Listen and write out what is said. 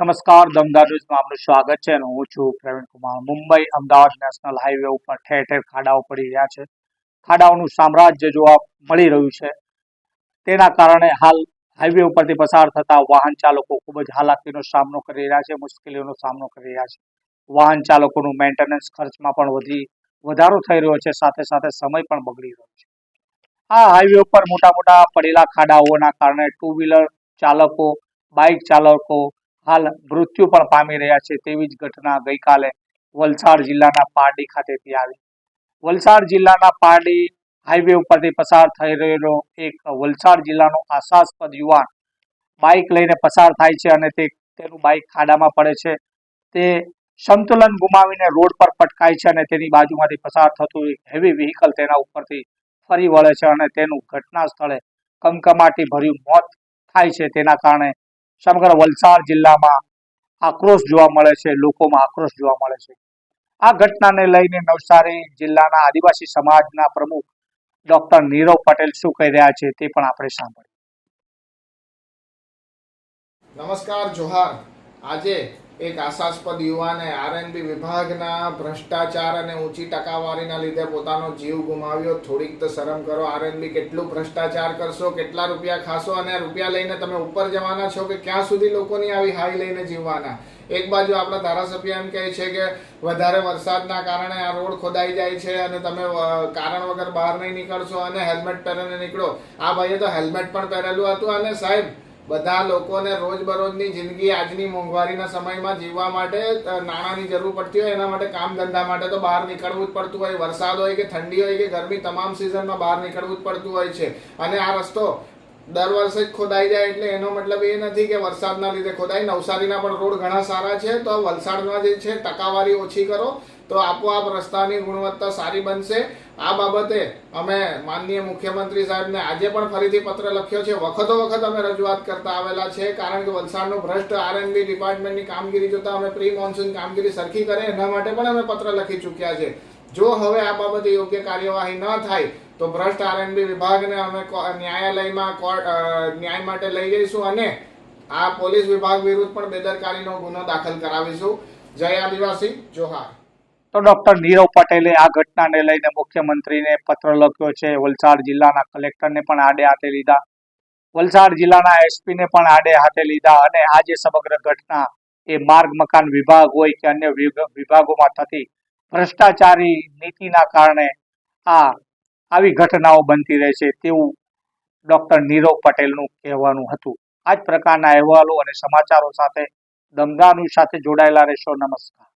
નમસ્કાર, દમદાર ન્યૂઝમાં આપનું સ્વાગત છે અને હું છું પ્રવીણ કુમાર. મુંબઈ અમદાવાદ નેશનલ હાઈવે ઉપર ઠેર ઠેર ખાડાઓ પડી રહ્યા છે. ખાડાઓનું સામ્રાજ્ય જોવા મળી રહ્યું છે, તેના કારણે હાલ હાઈવે ઉપરથી પસાર થતા વાહન ચાલકો ખૂબ જ હાલાકીનો સામનો કરી રહ્યા છે, મુશ્કેલીઓનો સામનો કરી રહ્યા છે. વાહન ચાલકોનું મેન્ટેનન્સ ખર્ચમાં પણ વધી, વધારો થઈ રહ્યો છે, સાથે સાથે સમય પણ બગડી રહ્યો છે. આ હાઈવે ઉપર મોટા મોટા પડેલા ખાડાઓના કારણે ટુ વ્હીલર ચાલકો બાઇક ચાલકો હાલ મૃત્યુ પણ પામી રહ્યા છે તેવી જ ઘટના ગઈકાલે વલસાડ જિલ્લાના પારડી ખાતેથી આવી. વલસાડ જિલ્લાના પારડી હાઈવે ઉપરથી પસાર થઈ રહેલો એક વલસાડ જિલ્લાનો આશાસ્પદ યુવાન બાઇક લઈને પસાર થાય છે અને તે તેનું બાઇક ખાડામાં પડે છે. તે સંતુલન ગુમાવીને રોડ પર પટકાય છે અને તેની બાજુમાંથી પસાર થતું હેવી વ્હીકલ તેના ઉપરથી ફરી વળે છે અને તેનું ઘટના સ્થળે કમકમાટી ભર્યું મોત થાય છે. તેના કારણે સમગ્ર વલસાડ જિલ્લામાં આક્રોશ જોવા મળે છે, લોકોમાં આક્રોશ જોવા મળે છે. આ ઘટનાને લઈને નવસારી જિલ્લાના આદિવાસી સમાજના પ્રમુખ ડોક્ટર નીરવ પટેલ શું કહી રહ્યા છે તે પણ આપણે સાંભળીએ. નમસ્કાર, જોહાર. આજે એક આશાસ્પદ યુવાને આરએનબી વિભાગના ભ્રષ્ટાચાર અને ઊંચી ટકાવારીના લીધે પોતાનો જીવ ગુમાવ્યો. થોડીક તો શરમ કરો આરએનબી કેટલું ભ્રષ્ટાચાર કરશો? કેટલા રૂપિયા ખાશો? અને રૂપિયા લઈને તમે ઉપર જવાના છો કે ક્યાં સુધી લોકોની આવી હાઈ લઈને જીવવાના? એક બાજુ આપણા ધારાસભ્ય એમ કહે છે કે વધારે વરસાદના કારણે આ રોડ ખોદાઈ જાય છે અને તમે કારણ વગર બહાર નહીં નીકળશો અને હેલ્મેટ પહેરીને નીકળો. આ ભાઈએ તો હેલ્મેટ પણ પહેરેલું હતું અને સાહેબ બધા લોકોને રોજબરોજની જિંદગી આજની મોંઘવારીના સમયમાં જીવવા માટે નાણાંની જરૂર પડતી હોય એના માટે કામ ધંધા માટે તો બહાર નીકળવું જ પડતું હોય. વરસાદ હોય કે ઠંડી હોય કે ગરમી, તમામ સિઝનમાં બહાર નીકળવું જ પડતું હોય છે. અને આ રસ્તો દર વર્ષે જ ખોદાઈ જાય એટલે એનો મતલબ એ નથી કે વરસાદના લીધે ખોદાય. નવસારીના પણ રોડ ઘણા સારા છે, તો વલસાડમાં જે છે ટકાવારી ઓછી કરો. તો આપોઆપ રસ્તાની ગુણવત્તા સારી બનશે. આ બાબતે અમે માનનીય મુખ્યમંત્રી સાહેબને આજે પણ ફરીથી પત્ર લખ્યો છે. વખતો વખત અમે રજૂઆત કરતા આવેલા છે, કારણ કે વલસાડનું ભ્રષ્ટ આરએનબી ડિપાર્ટમેન્ટની કામગીરી જોતા અમે પ્રી મોન્સૂન કામગીરી સરખી કરે, એના માટે પણ અમે પત્ર લખી ચૂક્યા છે. જો હવે આ બાબતે યોગ્ય કાર્યવાહી ન થાય, તો ભ્રષ્ટ આરએનબી વિભાગને અમે ન્યાયાલયમાં કોર્ટ ન્યાય માટે લઈ જઈશું અને આ પોલીસ વિભાગ વિરુદ્ધ પણ બેદરકારીનો ગુનો દાખલ કરાવીશું. જય આદિવાસી, જોહાર. તો ડોક્ટર નીરવ પટેલે આ ઘટનાને લઈને મુખ્યમંત્રીને પત્ર લખ્યો છે. વલસાડ જિલ્લાના કલેક્ટરને પણ આડે હાથે લીધા. વલસાડ જિલ્લાના એસપીને પણ આડે હાથે લીધા અને આ જે સમગ્ર ઘટના એ માર્ગ મકાન વિભાગ હોય કે અન્ય વિભાગોમાં થતી ભ્રષ્ટાચારી નીતિના કારણે આ, આવી ઘટનાઓ બનતી રહે છે તેવું ડોક્ટર નીરવ પટેલનું કહેવાનું હતું. આ જ પ્રકારના અહેવાલો અને સમાચારો સાથે દમદાનું સાથે જોડાયેલા રહેશો. નમસ્કાર.